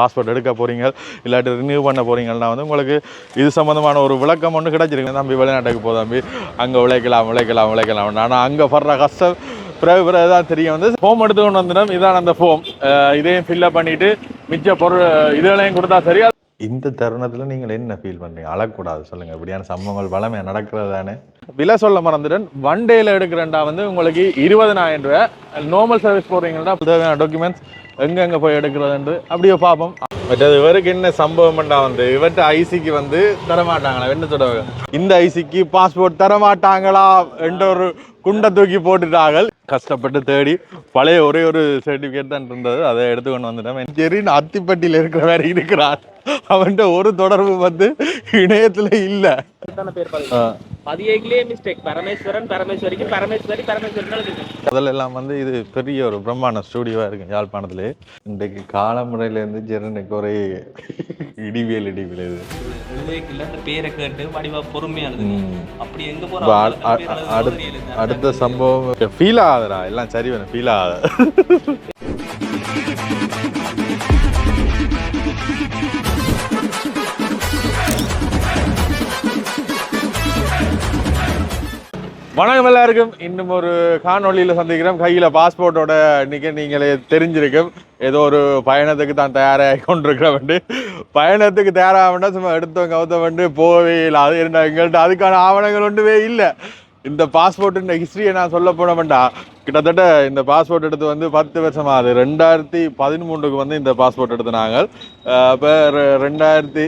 Passport எடுக்க போகிறீங்க இல்லாட்டி ரினியூ பண்ண போகிறீங்கன்னா வந்து உங்களுக்கு இது சம்மந்தமான ஒரு விளக்கம் ஒன்று கிடச்சிருக்கு தம்பி வெளிநாட்டுக்கு போ தம்பி. அங்கே உழைக்கலாம் உழைக்கலாம் உழைக்கலாம். ஆனால் அங்கே படுற கஷ்டம் பிறகு பிறகு தான் தெரியும். வந்து ஃபோம் எடுத்துக்கொண்டு வந்துடும். இதான் அந்த ஃபோம் இதையும் ஃபில்லப் பண்ணிவிட்டு மிச்ச பொருள் இதுகளையும் கொடுத்தா சரியா இந்த தருணத்தில் நீங்கள் என்ன ஃபீல் பண்ணுறீங்க அழக்கூடாது சொல்லுங்கள் இப்படியான சம்பவங்கள் வளமையாக நடக்கிறது தானே. விலை சொல்ல மறந்துட்டேன். ஒன் டேல எடுக்கிறேன்டா வந்து உங்களுக்கு இருபதனாயிரம் ரூபாய். நார்மல் சர்வீஸ் போடுறீங்கன்னா தேவையான டாக்குமெண்ட்ஸ் எங்கெங்கே போய் எடுக்கிறதுன்ட்டு அப்படியே பார்ப்போம். அது இவருக்கு என்ன சம்பவம்டா வந்து இவர்கிட்ட ஐசிக்கு வந்து தரமாட்டாங்களா? என்ன சொல்லுவாங்க இந்த ஐசிக்கு பாஸ்போர்ட் தரமாட்டாங்களா? என்ற ஒரு குண்டை தூக்கி போட்டுட்டாங்க கஷ்டப்பட்டு தேடி பழைய ஒரே ஒரு சர்டிஃபிகேட் தான் இருந்தது. அதை எடுத்துக்கொண்டு வந்துட்டேன். சரி நான் அத்திப்பட்டியில் இருக்கிற வேற இருக்கிறார் அவன்கிட்ட ஒரு தொடர்பு வந்து இணையத்துல இல்லை. முதல்ல எல்லாம் வந்து இது பெரிய ஒரு பிரம்மாண்ட ஸ்டூடியோவா இருக்கு யாழ்ப்பாணத்துல. இன்றைக்கு காலமுறையில இருந்து ஜெரனுக்கு ஒரே இடிவியல் இடிவியல் இது. பேரை கேட்டு வடிவா பொறுமையா எழுதுங்க. ம். அப்படி எங்க அடுத்த அடுத்த சம்பவம். ஃபீல் ஆகுதுடா எல்லாம் சரி வேணும் ஃபீல் ஆகாத. வணக்கம் எல்லாருக்கும். இன்னும் ஒரு காணொலியில் சந்திக்கிறோம். கையில் பாஸ்போர்ட்டோட இன்னைக்கு நீங்களே தெரிஞ்சிருக்கும். ஏதோ ஒரு பயணத்துக்கு தான் தயாராகி கொண்டிருக்கிறவண்டு பயணத்துக்கு தயாராக வேண்டாம் சும்மா எடுத்தவங்க கவுத்தவண்டு போவே இல்லை. அது என்ன எங்கள்கிட்ட அதுக்கான ஆவணங்கள் ஒன்றுமே இல்லை. இந்த பாஸ்போர்ட்டின் ஹிஸ்ட்ரியை நான் சொல்ல போனோம்டா கிட்டத்தட்ட இந்த பாஸ்போர்ட் எடுத்து வந்து பத்து வருஷம் ஆகுது ரெண்டாயிரத்தி பதிமூன்றுக்கு வந்து இந்த பாஸ்போர்ட் எடுத்து நாங்கள் இப்போ ரெண்டாயிரத்தி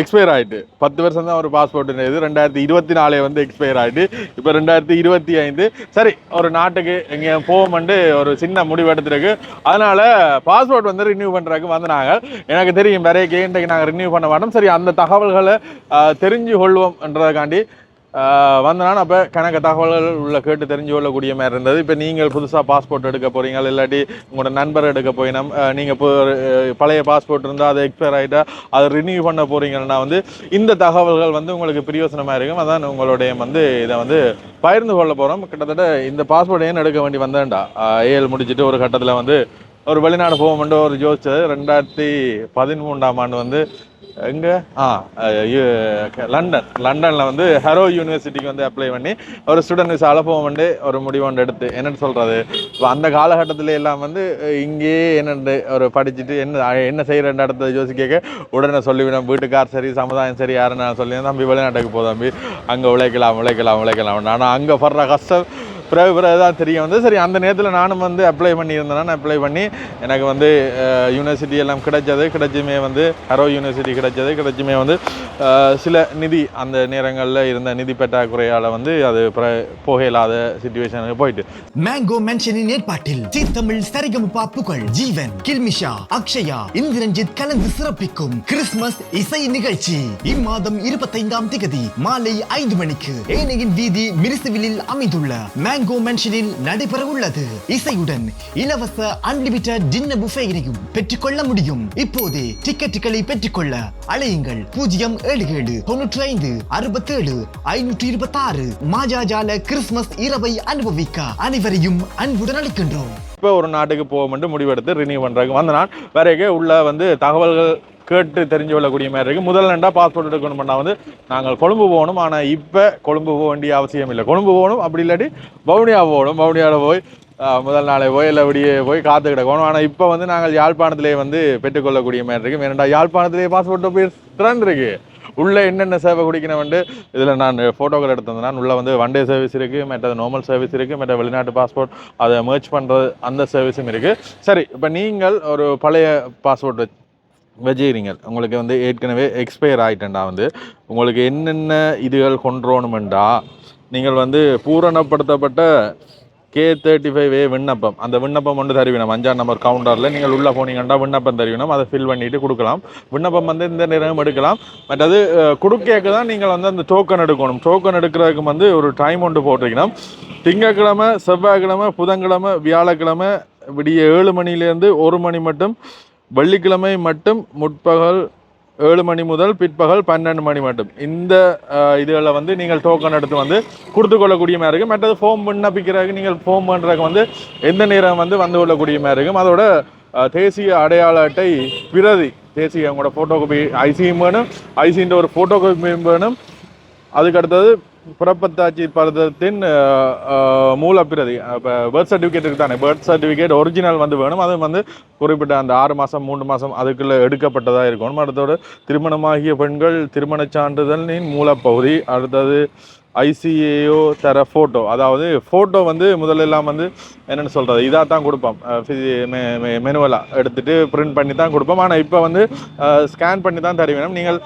எக்ஸ்பயர் ஆகிட்டு பத்து வருஷம் தான் ஒரு பாஸ்போர்ட் இது ரெண்டாயிரத்தி இருபத்தி நாலே வந்து எக்ஸ்பயர் ஆகிட்டு இப்போ ரெண்டாயிரத்தி இருபத்தி ஐந்து. சரி ஒரு நாட்டுக்கு இங்கே போவோம்ட்டு ஒரு சின்ன முடிவு எடுத்திருக்கு. அதனால் பாஸ்போர்ட் வந்து ரினியூ பண்ணுறதுக்கு வந்து நாங்கள் எனக்கு தெரியும் நிறைய கேண்டைக்கு நாங்கள் ரினியூ பண்ண மாட்டோம். சரி அந்த தகவல்களை தெரிஞ்சு கொள்வோம்ன்றதுக்காண்டி வந்தனால அப்போ கணக்கு தகவல்கள் உள்ள கேட்டு தெரிஞ்சு கொள்ளக்கூடிய மாதிரி இருந்தது. இப்போ நீங்கள் புதுசாக பாஸ்போர்ட் எடுக்க போகிறீங்க இல்லாட்டி உங்களோட நண்பர் எடுக்க போயினம் நீங்கள் இப்போ பழைய பாஸ்போர்ட் இருந்தால் அது எக்ஸ்பயர் ஆகிட்டா அதை ரினியூ பண்ண போகிறீங்கன்னா வந்து இந்த தகவல்கள் வந்து உங்களுக்கு பிரயோசனமாக இருக்கும். அதான் உங்களுடைய வந்து இதை வந்து பகிர்ந்து கொள்ள போகிறோம் கிட்டத்தட்ட இந்த பாஸ்போர்ட் ஏன் எடுக்க வேண்டி வந்தேன்டா? ஏஎல் முடிச்சுட்டு ஒரு கட்டத்தில் வந்து ஒரு வெளிநாடு போகும்போது ஒரு யோசிச்சது. ரெண்டாயிரத்தி பதிமூன்றாம் ஆண்டு வந்து எங்கே? ஆ யு- லண்டன். லண்டனில் வந்து ஹரோ யூனிவர்சிட்டிக்கு வந்து அப்ளை பண்ணி ஒரு ஸ்டூடெண்ட் விசா போக வந்து ஒரு முடிவு ஒன்று எடுத்து. என்னென்னு சொல்கிறது அந்த காலகட்டத்தில் எல்லாம் வந்து இங்கேயே என்னென்று ஒரு படிச்சுட்டு என்ன என்ன என்ன செய்யறேன் இடத்த யோசிக்க உடனே சொல்லிவிடும் வீட்டுக்கார் சரி சமுதாயம் சரி யாருன்னு சொல்லி தம்பி வெளிநாட்டுக்கு போ தம்பி. அங்கே உழைக்கலாம் உழைக்கலாம் உழைக்கலாம். ஆனால் அங்கே படுற கஷ்டம் பிறகு பிறகு தான் தெரியும் வந்து சரி அந்த நேரத்தில் நானும் வந்து அப்ளை பண்ணியிருந்தேன் நான் அப்ளை பண்ணி எனக்கு வந்து யூனிவர்சிட்டி எல்லாம் கிடைச்சது. கிடைச்சுமே வந்து அரோ யூனிவர்சிட்டி கிடைச்சது. கிடைச்சுமே வந்து சில நிதி அந்த நேரங்களில் இருந்த நிதி பற்றாக்குறையால் வந்து அது பிற- போக இல்லாத சுச்சுவேஷனுக்கு போயிட்டு. மேங்கோ மென்ஷனின் ஏற்பாட்டில் ஜி தமிழ் சரிகமபா புகழ் ஜீவன் கில்மிஷா அக்ஷயா இந்திரஞ்சித் கலந்து சிறப்பிக்கும் கிறிஸ்துமஸ் இசை நிகழ்ச்சி. இம்மாதம் இருபத்தைந்தாம் திகதி மாலை ஐந்து மணிக்கு ஏனையின் வீதி மிரிசுவிலில் அமைந்துள்ள மேங்கோ மென்ஷனில் நடைபெற உள்ளது இசையுடன் இலவச அன்லிமிட்டட் டின்னர் புஃபேயினையும் பெற்றுக்கொள்ள முடியும். இப்போதே டிக்கெட்டுகளை பெற்றுக்கொள்ள அழையுங்கள் பூஜ்ஜியம் ஏழு ஏழு தொண்ணூற்றி ஐந்து அறுபத்தேழு ஐநூற்றி இருபத்தாறு மாஜாஜால கிறிஸ்துமஸ் இரவை அனுபவிக்க அனைவரையும் அன்புடன் அளிக்கின்றோம் இப்போ ஒரு நாட்டுக்கு போக மட்டும் முடிவெடுத்து ரினியூ பண்ணுறாங்க வந்த நான் வேறக்கே உள்ள வந்து தகவல்கள் கேட்டு தெரிஞ்சு கொள்ளக்கூடிய மாதிரி இருக்குது முதல் ரெண்டாக பாஸ்போர்ட் எடுக்கணும்னா வந்து நாங்கள் கொழும்பு போகணும். ஆனால் இப்போ கொழும்பு போக வேண்டிய அவசியம் இல்லை. கொழும்பு போகணும். அப்படி இல்லாட்டி பவுனியா போகணும். பவுனியாவில் போய் முதல் நாளே போய் இல்லை அப்படியே போய் காத்து கிடக்கணும். ஆனால் இப்போ வந்து நாங்கள் யாழ்ப்பாணத்திலே வந்து பெற்றுக்கொள்ளக்கூடிய மாதிரி இருக்குது ஏன்னா யாழ்ப்பாணத்திலே பாஸ்போர்ட் போய் திறந்துருக்கு உள்ளே என்னென்ன சேவை குடிக்கணும்னு இதில் நான் ஃபோட்டோக்கள் எடுத்திருந்தேன் உள்ளே வந்து ஒன் டே சர்வீஸ் இருக்குது மற்றது நார்மல் சர்வீஸ் இருக்குது மற்ற வெளிநாட்டு பாஸ்போர்ட் அதை மேர்ச் பண்ணுறது அந்த சர்வீஸும் இருக்குது சரி இப்போ நீங்கள் ஒரு பழைய பாஸ்போர்ட் வச்சுக்கிறீங்க உங்களுக்கு வந்து ஏற்கனவே எக்ஸ்பயர் ஆகிட்டேன்டா வந்து. உங்களுக்கு என்னென்ன இதுகள் கொண்டுறோணுமெண்டா நீங்கள் வந்து பூரணப்படுத்தப்பட்ட கே தேர்ட்டி ஃபைவ் ஏ விண்ணப்பம். அந்த விண்ணப்பம் ஒன்று தருவினம். அஞ்சாம் நம்பர் கவுண்டரில் நீங்கள் உள்ளே போனீங்கன்னா விண்ணப்பம் தருவினம். அதை ஃபில் பண்ணிட்டு கொடுக்கலாம். விண்ணப்பம் வந்து இந்த நேரம் எடுக்கலாம். மற்றது கொடுக்கேக்கு தான் நீங்கள் வந்து அந்த டோக்கன் எடுக்கணும். டோக்கன் எடுக்கிறதுக்கு வந்து ஒரு டைம் ஒன்று போட்டிருக்கணும். திங்கக்கிழமை செவ்வாய்க்கிழமை புதன்கிழமை வியாழக்கிழமை விடிய ஏழு மணிலேருந்து ஒரு மணி மட்டும் வெள்ளிக்கிழமை மட்டும் முற்பகல் ஏழு மணி முதல் பிற்பகல் பன்னெண்டு மணி மட்டும். இந்த இதுகளில் வந்து நீங்கள் டோக்கன் எடுத்து வந்து கொடுத்து கொள்ளக்கூடிய மாதிரி இருக்கும் மற்றது ஃபோம் விண்ணப்பிக்கிறதுக்கு நீங்கள் ஃபோம் பண்ணுறதுக்கு வந்து எந்த நேரம் வந்து வந்து கொள்ளக்கூடிய மாதிரி இருக்கும். அதோட தேசிய அடையாள அட்டை பிரதி தேசிய உங்களோட ஃபோட்டோ காப்பி ஐசியும் வேணும் ஐசின்ற ஒரு ஃபோட்டோ காப்பியும் வேணும் அதுக்கு அடுத்தது புறப்பத்தாட்சி பருதத்தின் மூலப்பிரதி இப்போ பர்த். சர்டிஃபிகேட்டுக்கு தானே பர்த் சர்டிஃபிகேட் ஒரிஜினல் வந்து வேணும். அது வந்து குறிப்பிட்ட அந்த ஆறு மாதம் மூன்று மாதம் அதுக்குள்ளே எடுக்கப்பட்டதாக இருக்கணும். அடுத்தோடு திருமணமாகிய பெண்கள் திருமணச் சான்றிதழின் மூலப்பகுதி. அடுத்தது ஐசிஏஓ தர ஃபோட்டோ அதாவது ஃபோட்டோ வந்து முதலெல்லாம் வந்து என்னென்னு சொல்கிறது இதாக தான் கொடுப்போம் மெனுவலாக எடுத்துகிட்டு பிரிண்ட் பண்ணி தான் கொடுப்போம். ஆனால் இப்போ வந்து ஸ்கேன் பண்ணி தான் தருவேணும் நீங்கள்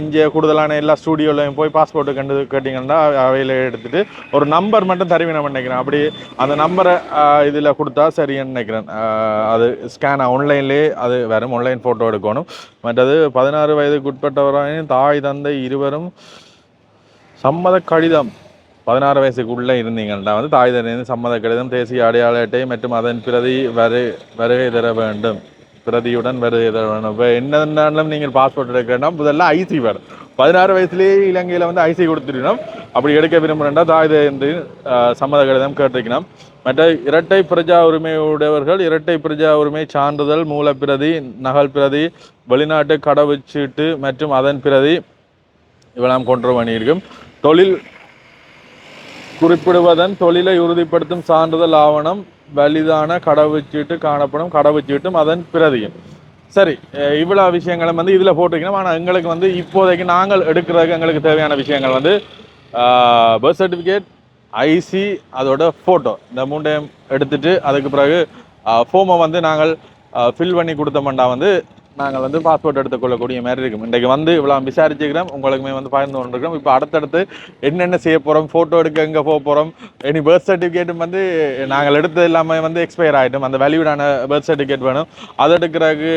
இங்கே கூடுதலான எல்லா ஸ்டூடியோலையும் போய் பாஸ்போர்ட்டு கண்டு கேட்டிங்கன்னா அவையில் எடுத்துகிட்டு ஒரு நம்பர் மட்டும் தருவேணும் நினைக்கிறேன். அப்படி அந்த நம்பரை இதில் கொடுத்தா சரின்னு நினைக்கிறேன். அது ஸ்கேன் ஆன்லைன்லேயே அது வரும் ஆன்லைன் ஃபோட்டோ எடுக்கணும். மற்றது பதினாறு வயதுக்கு உட்பட்டவராயின் தாய் தந்தை இருவரும் சம்மத கடிதம் பதினாறு வயசுக்குள்ளே இருந்தீங்கன்னா வந்து தாய் தந்தையின் சம்மத கடிதம் தேசிய அடையாள அட்டை மற்றும் அதன் பிரதி வரு வருகை தர வேண்டும். பிரதியுடன் வருகை தர வேண்டும். இப்போ என்னென்னாலும் நீங்கள் பாஸ்போர்ட் எடுக்கணும்னா முதல்ல ஐசி வேணும். பதினாறு வயசுலேயே இலங்கையில் வந்து ஐசி கொடுத்துருக்கணும் அப்படி எடுக்க விரும்புகிறா தாய் தந்தை சம்மத கடிதம் கேட்டிருக்கணும். மற்ற இரட்டை பிரஜா உரிமை உடையவர்கள் இரட்டை பிரஜா உரிமை சான்றிதழ் மூலப்பிரதி நகல் பிரதி வெளிநாட்டு கடவுச்சீட்டு மற்றும் அதன் பிரதி இவெல்லாம் கொண்டு பண்ணியிருக்கும் தொழில் குறிப்பிடுவதன் தொழிலை உறுதிப்படுத்தும் சான்றிதழ் ஆவணம் வலிதான கடவுச்சீட்டு காணப்படும் கடவுச்சீட்டும் அதன் பிரதியும். சரி இவ்வளோ விஷயங்களும் விஷயங்களை வந்து இதில் போட்டிருக்கணும். ஆனால் எங்களுக்கு வந்து இப்போதைக்கு நாங்கள் எடுக்கிறதுக்கு எங்களுக்கு தேவையான விஷயங்கள் வந்து பர்த் சர்டிஃபிகேட் ஐசி அதோட ஃபோட்டோ இந்த மூண்டையும் எடுத்துட்டு அதுக்கு பிறகு ஃபோமை வந்து நாங்கள் ஃபில் பண்ணி கொடுத்தோம்னா வந்து நாங்கள் வந்து பாஸ்போர்ட் எடுத்துக்கொள்ளக்கூடிய மாதிரி இருக்கும். இன்றைக்கு வந்து இவ்வளோ விசாரிச்சுக்கிறோம். உங்களுக்குமே வந்து பகிர்ந்து கொண்டிருக்கிறோம். இப்போ அடுத்தடுத்து என்னென்ன செய்ய போகிறோம் ஃபோட்டோ எடுக்க எங்கே போக போகிறோம் இனி பர்த் சர்டிஃபிகேட்டும் வந்து நாங்கள் எடுத்தது இல்லாமல் வந்து எக்ஸ்பயர் ஆகிட்டோம் அந்த வேல்யூடான பர்த் சர்டிஃபிகேட் வேணும். அதை எடுக்கிறதுக்கு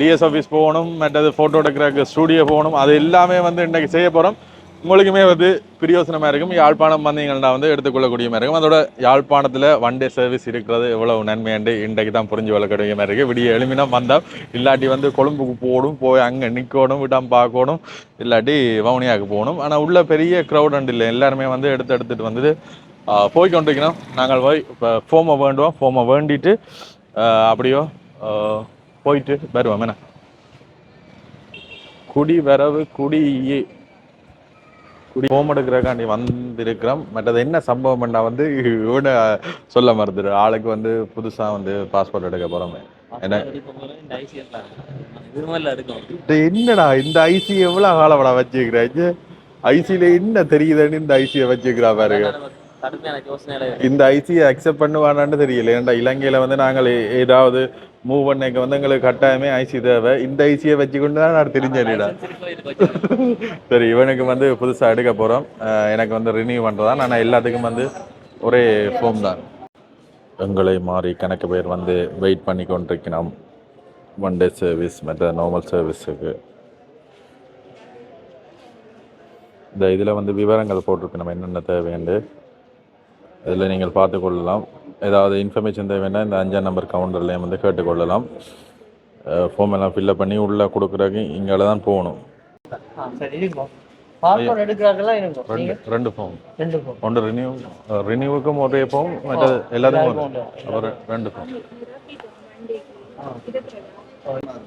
டிஎஸ் ஆஃபீஸ் போகணும். மற்றது ஃபோட்டோ எடுக்கிறதுக்கு ஸ்டூடியோ போகணும். அது எல்லாமே வந்து இன்றைக்கி செய்ய போகிறோம் உங்களுக்குமே வந்து பிரியோசனமாக இருக்கும். யாழ்ப்பாணம் வந்தீங்கன்னா வந்து எடுத்துக்கொள்ளக்கூடிய மாதிரி இருக்கும். அதோட யாழ்ப்பாணத்தில் ஒன் டே சர்வீஸ் இருக்கிறது எவ்வளவு நன்மையாண்டு இன்றைக்கு தான் புரிஞ்சு கொள்ளக்கூடிய மாதிரி இருக்குது விடிய எளிமைனா வந்தால் இல்லாட்டி வந்து கொழும்புக்கு போடும் போய் அங்கே நிற்கணும் விட்டாம் பார்க்கணும் இல்லாட்டி வவுனியாவுக்கு போகணும். ஆனால் உள்ள பெரிய க்ரௌட் அண்ட் இல்லை. எல்லாருமே வந்து எடுத்து எடுத்துகிட்டு வந்துட்டு போய் கொண்டிருக்கணும் நாங்கள் போய் இப்போ ஃபோமை வேண்டுவோம். ஃபோமை வேண்டிட்டு அப்படியோ போயிட்டு வருவோம். என்ன? குடி வரவு குடி குடி ஹோம் எடுக்கிறக்காண்டி வந்திருக்கிறோம். மற்றது என்ன சம்பவம் பண்ணா வந்து இவனை சொல்ல மறந்துடு ஆளுக்கு வந்து புதுசா வந்து பாஸ்போர்ட் எடுக்க போறோமே. என்ன? என்னடா இந்த ஐசி எவ்வளவு காலப்படா வச்சுக்கிறாச்சு ஐசியில என்ன தெரியுதுன்னு இந்த ஐசியை வச்சுக்கிறா பாருங்க. இந்த ஐசியை அக்செப்ட் பண்ணுவானான்னு தெரியல. ஏன்டா இலங்கையில வந்து நாங்கள் ஏதாவது மூவ் பண்ணைக்கு வந்து எங்களுக்கு கட்டாயமே ஐசி தேவை. இந்த ஐசியை வச்சுக்கொண்டு தான் நான் தெரிஞ்சேன்டா சரி இவனுக்கு வந்து புதுசா எடுக்க அஹ் எனக்கு வந்து ரினியூ பண்றதா நான் எல்லாத்துக்கும் வந்து ஒரே ஃபோம் தான். எங்களை மாறி கணக்கு பேர் வந்து வெயிட் பண்ணி கொண்டிருக்கிறோம் ஒன் டே சர்வீஸ் மற்ற நார்மல் சர்வீஸுக்கு இந்த இதில் வந்து விவரங்கள் போட்டிருக்கு நம்ம என்னென்ன தேவைன்னு. இதில் நீங்கள் பார்த்து கொள்ளலாம் ஏதாவது இன்ஃபர்மேஷன் தேவைன்னா இந்த அஞ்சாம் நம்பர் கவுண்டர்லேயும் வந்து கேட்டுக்கொள்ளலாம். ஃபார்ம் எல்லாம் ஃபில்லப் பண்ணி உள்ளே கொடுக்குறதுக்கு இங்கே தான் போகணும். ரெண்டு ஃபார்ம் ஒன்று ரினியூ ரினியூவுக்கும் ஒரே ஃபார்ம் மற்றது எல்லாத்துக்கும். அப்புறம் ரெண்டு ஃபார்ம்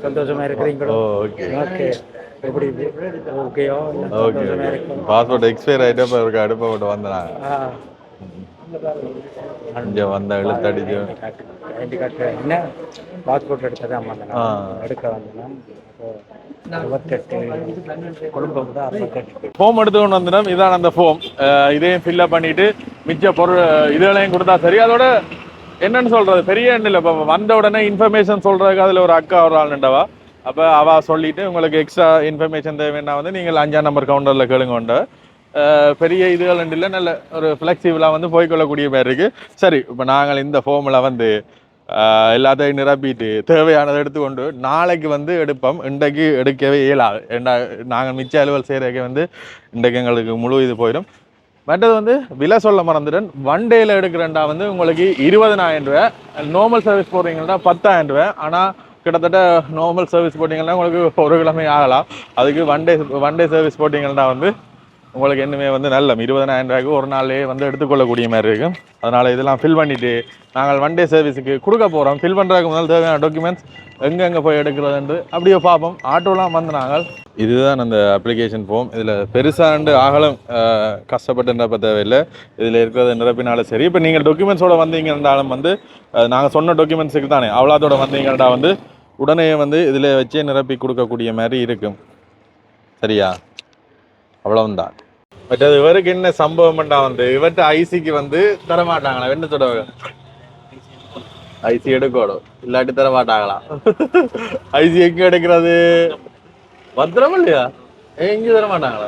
சந்தோஷமா இருக்கிறீங்களோ? ஓகே. ஓகே. எப்படி ஓகேயோ? ஓகே பாஸ்போர்ட் எக்ஸ்பயர் ஆகிட்டு இப்போ இருக்க அடுப்பை விட்டு வந்தேன் இங்கே வந்த இழுத்தடிச்சு ஐடி கார்டு என்ன பாஸ்போர்ட் எடுத்தது அம்மா. எடுக்க வந்தேன்? அறுபத்தெட்டு ஃபார்ம் எடுத்துக்கொண்டு வந்துடும் இதான் அந்த ஃபார்ம் இதையும் ஃபில்லப் பண்ணிட்டு மிச்ச பொருள் இதுகளையும் கொடுத்தா சரி. அதோட என்னன்னு சொல்றது? பெரிய எண்ணம் இல்லை. இப்போ வந்த உடனே இன்ஃபர்மேஷன் சொல்றதுக்கு அதில் ஒரு அக்கா ஒரு ஆள் நின்றவா. அப்போ அவ சொல்லிட்டு உங்களுக்கு எக்ஸ்ட்ரா இன்ஃபர்மேஷன் தேவைன்னா வந்து நீங்கள் அஞ்சாம் நம்பர் கவுண்டரில் கேளுங்க உண்டு. பெரிய இதுகள் இல்லை நல்ல ஒரு ஃப்ளெக்சிபிளாக வந்து போய்க்கொள்ளக்கூடிய மாதிரி இருக்குது சரி இப்போ நாங்கள் இந்த ஃபோமில் வந்து எல்லாத்தையும் நிரப்பிட்டு தேவையானதை எடுத்துக்கொண்டு நாளைக்கு வந்து எடுப்போம். இன்றைக்கு எடுக்கவே இயலாது. ஏண்டா நாங்கள் மிச்ச அலுவல் செய்கிறதுக்கு வந்து இன்றைக்கு எங்களுக்கு முழு இது போயிடும். மற்றது வந்து விலை சொல்ல மறந்துடன் ஒன் டேயில் எடுக்கிறேன்டா வந்து உங்களுக்கு இருபதனாயிரம் ரூபா நார்மல் சர்வீஸ் போடுறீங்கன்னா பத்தாயிரம் ரூபாய். ஆனால் கிட்டத்தட்ட நார்மல் சர்வீஸ் போட்டிங்கன்னா உங்களுக்கு ஒரு கிழமை ஆகலாம். அதுக்கு one day one day service போட்டிங்கன்னா வந்து உங்களுக்கு இன்னுமே வந்து நல்ல இருபதனாயிரம் ரூபாய்க்கு ஒரு நாளே வந்து எடுத்துக்கொள்ளக்கூடிய மாதிரி இருக்கும் அதனால் இதெல்லாம் ஃபில் பண்ணிவிட்டு நாங்கள் ஒன் டே சர்வீஸுக்கு கொடுக்க போகிறோம் ஃபில் பண்ணுறதுக்கு முதல் தேவையான டாக்குமெண்ட்ஸ் எங்கெங்கே போய் எடுக்கிறதுன்ட்டு அப்படியே பார்ப்போம். ஆட்டோலாம் வந்து நாங்கள் இதுதான் அந்த அப்ளிகேஷன் ஃபார்ம் இதில் பெருசாண்டு ஆகலம் அஹ், கஷ்டப்பட்டு நிரப்ப தேவையில்லை. இதில் இருக்கிறத நிரப்பினாலும் சரி இப்போ நீங்கள் டாக்குமெண்ட்ஸோட வந்தீங்கன்றாலும் வந்து நாங்கள் சொன்ன டாக்குமெண்ட்ஸுக்கு தானே அவ்வளோத்தோட வந்தீங்கன்னா வந்து உடனே வந்து இதில் வச்சே நிரப்பி கொடுக்கக்கூடிய மாதிரி இருக்கும். சரியா? அவ்வளவுதான். மற்றது இவருக்கு என்ன சம்பவம்டா வந்து இவர்கிட்ட ஐசிக்கு வந்து தர மாட்டாங்களா வெண்ணத்தோட ஐசி எடுக்கணும் இல்லாட்டி தர மாட்டாங்களா ஐசி எங்க எடுக்கிறது? பத்திரம் இல்லையா? ஏன் இங்க தர மாட்டாங்களா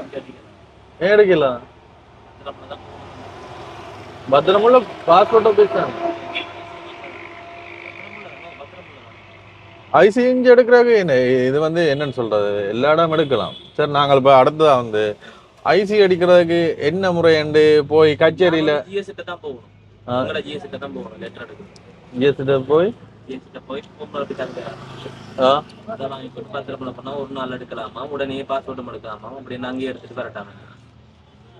ஏன் எடுக்கல பத்திரமுள்ள பாஸ்போர்ட் ஆஃபீஸ் ஐசி இங்க எடுக்கிறாங்க என்ன? இது வந்து என்னன்னு சொல்றது? எல்லா இடம் எடுக்கலாம். சரி நாங்கள் இப்போ அடுத்ததான் வந்து ஐசி அடிக்கிறதுக்கு என்ன முறையண்டு? போய் கச்சேரியில ஜிஎஸ் கிட்ட தான் போகணும். உங்களோட தான் போகணும் லெட்டர் எடுக்கணும். ஜிஎஸ்ட போய் ஜிஎஸ் கிட்ட போய் உங்களுக்கு தங்க ஆ, அதான் வாங்கி போட்டு பத்திரம் பண்ணா ஒரு நாள் எடுக்கலாமா? உடனே பாஸ்போர்ட்டும் எடுக்கலாமா? அப்படின்னு அங்கேயே எடுத்துட்டு வரட்டாங்க.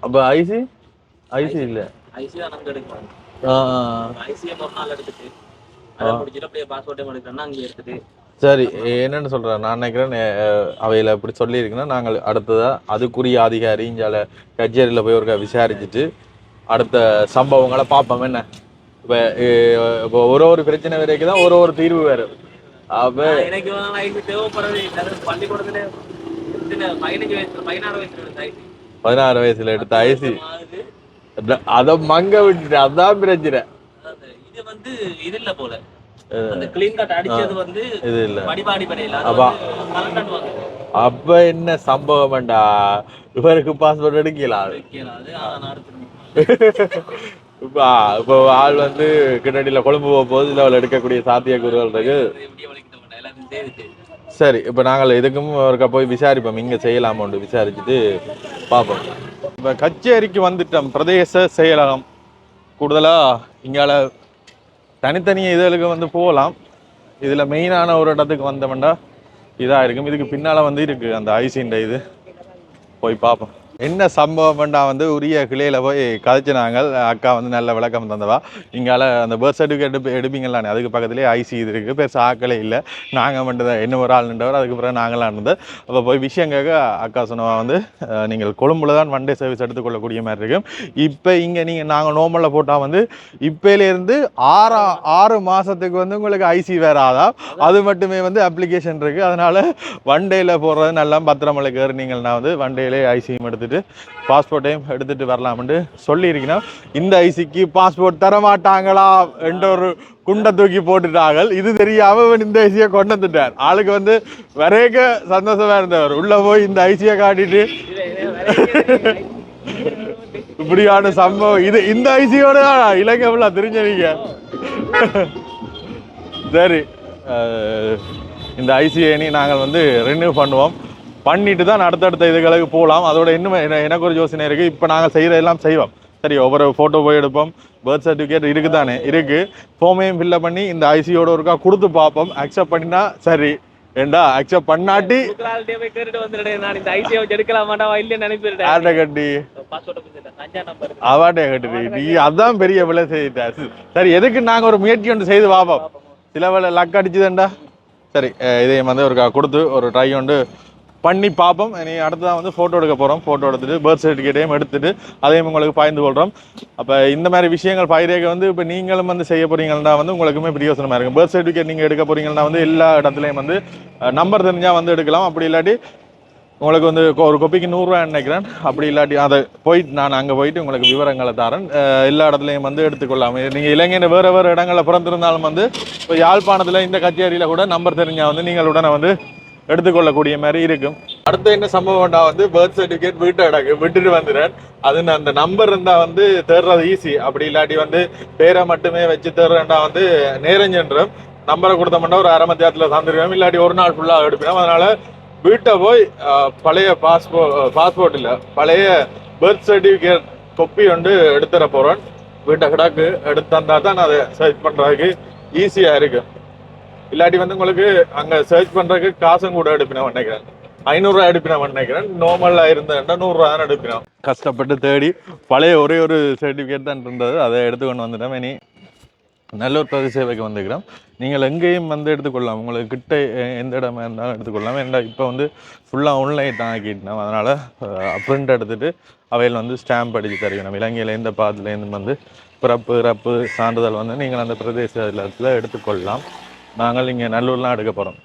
அப்ப ஐசி ஐசி இல்ல. ஐசி தான் அங்க எடுக்கணும். ஐசிஎம் ஒரு நாள் எடுத்துட்டு அதை முடிச்சுட்டு அப்படியே பாஸ்போர்ட்டையும் எடுக்கணும்னா அங்கே எடுத்துட்டு சரி என்னன்னு சொல்றேன் நான் நினைக்கிறேன் அவையில இப்படி சொல்லியிருக்குன்னா நாங்கள் அடுத்ததா அதுக்குரிய அதிகாரி இங்கால கச்சேரியில போய் ஒரு விசாரிச்சுட்டு அடுத்த சம்பவங்களை பார்ப்போம். என்ன? இப்ப இப்போ ஒரு ஒரு பிரச்சனை வரைக்கும் தான் ஒரு ஒரு தீர்வு வேறு. அப்ப எனக்கு தேவைப்படுறது பள்ளிக்கூடத்துல பதினாறு வயசுல எடுத்த ஐசி. அது மங்க விட்டுட்டு அதான் பிரச்சனை. இது வந்து இது இல்ல போல. அந்த கிளீன் கட் அடிச்சது வந்து இது இல்ல. படையில. அப்பா. என்ன சம்பவம்டா இவருக்கு பாஸ்போர்ட் எடுக்கலாம் இப்ப இப்போ ஆள் வந்து கிட்டடியில கொழும்பு போக போது இல்லை அவள் எடுக்கக்கூடிய சாத்தியக்கூறுகள் இருக்கு. சரி இப்போ நாங்கள் இதுக்கும் ஒருக்கா போய் விசாரிப்போம். இங்கே செய்யலாமோண்டு விசாரிச்சுட்டு பார்ப்போம். இப்போ கச்சேரிக்கு வந்துட்டோம். பிரதேச செயலகம். கூடுதலாக இங்கால தனித்தனி இதுகளுக்கு வந்து போகலாம். இதில் மெயினான ஒரு இடத்துக்கு வந்தோம்னா இதாக இருக்கும் இதுக்கு பின்னால் வந்து இருக்குது அந்த ஐசின்ற இது. போய் பார்ப்போம் என்ன சம்பவம்டா வந்து உரிய கிளையில் போய் கதைச்சினாங்க. அக்கா வந்து நல்ல விளக்கம் தந்தவா. இங்கால அந்த பர்த் சர்டிஃபிகேட் எடுப்பு எடுப்பீங்களானே? அதுக்கு பக்கத்துலேயே ஐசி இது இருக்குது பெருசாக ஆக்களே இல்லை. நாங்கள் மட்டும் தான் என்ன ஒரு ஆள் நின்றவர் அதுக்கு பிறகு நாங்களாம் இருந்தது அப்போ போய் விஷயம் கேட்க அக்கா சொன்னவா வந்து நீங்கள் கொழும்புல தான் ஒன் டே சர்வீஸ் எடுத்துக்கொள்ளக்கூடிய மாதிரி இருக்கும். இப்போ இங்கே நீங்கள் நாங்கள் நோமலில் போட்டால் வந்து இப்போலேருந்து ஆறா ஆறு மாதத்துக்கு வந்து உங்களுக்கு ஐசி வேறு ஆதான் அது மட்டுமே வந்து அப்ளிகேஷன் இருக்குது அதனால் ஒன் டேயில் போடுறது நல்லா பத்திரமலைக்கு ஏறினீங்கன்னா வந்து ஒன் டேலே ஐசியும் எடுத்துட்டு பாஸ்போர்ட்டையும் எடுத்துகிட்டு வரலாம்னு சொல்லியிருக்கணும் இந்த ஐசிக்கு பாஸ்போர்ட் தர மாட்டாங்களா என்ற ஒரு குண்டை தூக்கி போட்டுட்டாங்க இது தெரியாம இந்த ஐசியை கொண்டு வந்துட்டார். ஆளுக்கு வந்து வரைக்க சந்தோஷமா இருந்தவர். உள்ள போய் இந்த ஐசியை காட்டிட்டு இப்படியான சம்பவம். இது இந்த ஐசியோட இலங்கை ஃபுல்லாக தெரிஞ்சவீங்க. சரி இந்த ஐசியை நாங்கள் வந்து ரினியூ பண்ணுவோம். பண்ணிட்டு தான் அடுத்தடுத்த இதுகளுக்கு போகலாம். அதோட இன்னும் எனக்கு ஒரு யோசனை இருக்குது இப்போ நாங்கள் செய்கிற எல்லாம் செய்வோம். சரி ஒவ்வொரு ஃபோட்டோ போய் எடுப்போம். பர்த் சர்டிஃபிகேட் இருக்குது தானே இருக்குது ஃபோமையும் ஃபில்லப் பண்ணி இந்த ஐசியோட ஒருக்கா கொடுத்து பார்ப்போம். அக்செப்ட் பண்ணினா சரி. ஏண்டா? அக்செப்ட் பண்ணாட்டி குக்கரால்ட்டே கட்டி. அவாட்டே நீ அதான் பெரிய விலை செய்தா. சரி எதுக்கு நாங்கள் ஒரு முயற்சி ஒன்று செய்து பார்ப்போம். சில வேலை லக் அடிச்சுதேன்டா சரி இதையும் வந்து ஒரு கொடுத்து ஒரு ட்ரை ஒன்று பண்ணி பார்ப்போம் இனி அடுத்ததான் வந்து ஃபோட்டோ எடுக்க போகிறோம் ஃபோட்டோ எடுத்துட்டு பர்த் சர்டிஃபிகேட்டையும் எடுத்துகிட்டு அதையும் உங்களுக்கு பாய்ந்து கொள்கிறோம் அப்போ இந்த மாதிரி விஷயங்கள் பயிரேக வந்து இப்போ நீங்களும் வந்து செய்ய போகிறீங்கன்னா வந்து உங்களுக்குமே பிரயோசனமாக இருக்கும். பர்த் சர்டிஃபிகேட் நீங்கள் எடுக்க போறீங்கன்னா வந்து எல்லா இடத்துலையும் வந்து நம்பர் தெரிஞ்சால் வந்து எடுக்கலாம். அப்படி இல்லாட்டி உங்களுக்கு வந்து ஒரு கொப்பிக்கு நூறுரூவா நினைக்கிறேன். அப்படி இல்லாட்டி அதை போயிட்டு நான் அங்கே போயிட்டு உங்களுக்கு விவரங்களை தரேன். எல்லா இடத்துலையும் வந்து எடுத்துக்கொள்ளலாம். நீங்கள் இலங்கையில் வேறு வேறு இடங்களில் பிறந்திருந்தாலும் வந்து இப்போ யாழ்ப்பாணத்தில் இந்த கச்சேரியில் கூட நம்பர் தெரிஞ்சால் வந்து நீங்கள் உடனே வந்து எடுத்துக்கொள்ளக்கூடிய மாதிரி இருக்கும். அடுத்து என்ன சம்பவம்டா வந்து பர்த் சர்டிஃபிகேட் வீட்டு அடகு விட்டுட்டு வந்துடுறேன். அது நான் அந்த நம்பர் இருந்தா வந்து தேடுறது ஈஸி அப்படி இல்லாட்டி வந்து பேரை மட்டுமே வச்சு தேடுறேன்டா வந்து நேரஞ்சன்றும் நம்பரை கொடுத்தோம்னா ஒரு அரை மணி நேரத்தில் தந்துடுவேன். இல்லாட்டி ஒரு நாள் ஃபுல்லாக எடுப்பினோம் அதனால வீட்டை போய் பழைய பாஸ்போ பாஸ்போர்ட் இல்லை பழைய பர்த் சர்டிஃபிகேட் கொப்பி வந்து எடுத்துட போகிறேன் வீட்டை கிடாக்கு எடுத்து தந்தால் தான் நான் அதை சர்ச் பண்ணுறதுக்கு ஈஸியாக இருக்குது இல்லாட்டி வந்து உங்களுக்கு அங்கே சர்ச் பண்ணுறதுக்கு காசும் கூட எடுப்பினா நினைக்கிறேன். ஐநூறுரூவா எடுப்பினா நினைக்கிறேன். நார்மலாக இருந்தேன்டா நூறுரூவா தான் எடுப்பினோம். கஷ்டப்பட்டு தேடி பழைய ஒரே ஒரு சர்டிஃபிகேட் தான் இருந்தது. அதை எடுத்துக்கொண்டு வந்துட்டோம். இனி நல்லூர் பிரதி சேவைக்கு வந்துக்கிறோம் நீங்கள் எங்கேயும் வந்து எடுத்துக்கொள்ளலாம். உங்களுக்கு கிட்ட எந்த இடமா இருந்தாலும் எடுத்துக்கொள்ளலாம். ஏன்னா இப்போ வந்து ஃபுல்லாக ஆன்லைன் தான் ஆக்கிட்டோம். அதனால் பிரிண்ட் எடுத்துகிட்டு அவையில் வந்து ஸ்டாம்ப் அடித்து தருகிறோம். இலங்கையில் எந்த பாதத்துலேருந்து வந்து பிறப்பு ரப்பு சான்றிதழ் வந்து நீங்கள் அந்த பிரதேச எடுத்துக்கொள்ளலாம். நாங்கள் இங்கே நல்லூர்லாம் எடுக்க போகிறோம்